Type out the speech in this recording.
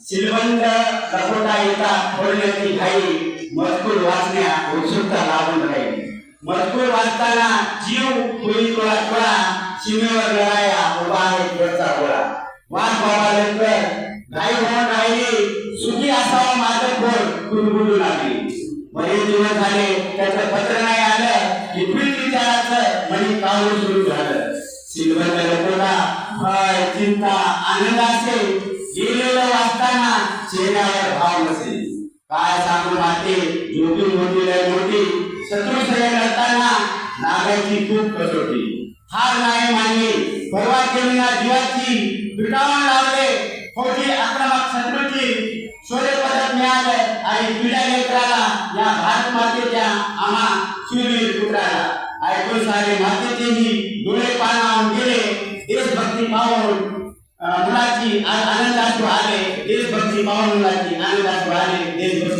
श्रीमंत लपोटा येता फोडण्याची घाई मजकूर वाचण्या उत्सुकता लागून राहील. मजकूर वाचताना जीव होईल थोडा थोडा सीमेवर लढाया उभा आहे घरचा गोळा. वाट बाबा लवकर नाही होऊन राहिली सुखी असावा माझं पोर कुरबुरू लागली. बरेच दिवस झाले त्याचं पत्र नाही आलं की पीठ विचाराचं म्हणजे कावड सुरू झालं? श्रीमंत लपोटा भय चिंता आनंद असेल गेलेलं वाचताना चेहऱ्यावर भाव नसेल काय सांगू माते? योगी होती लय मोठी. शत्रू सगळे लढताना नागाची खूप कसोटी. हार नाही मानली. परवा केलेल्या जीवाची पिटावण लावले. खोटी आक्रमक शत्रूची शौर्य पदक मिळाले आणि पिढ्या नेत्राला या भारत मातेच्या आम्हा शूरवीर पुत्राला. ऐकून सारे मातेचेही डोळे पाणावून गेले. देशभक्ती पाहून मुलाचे आ- आनंदाश्रू आले देशभक्ती पाहून मुलाची आनंदाश्रू आले देशभक्ती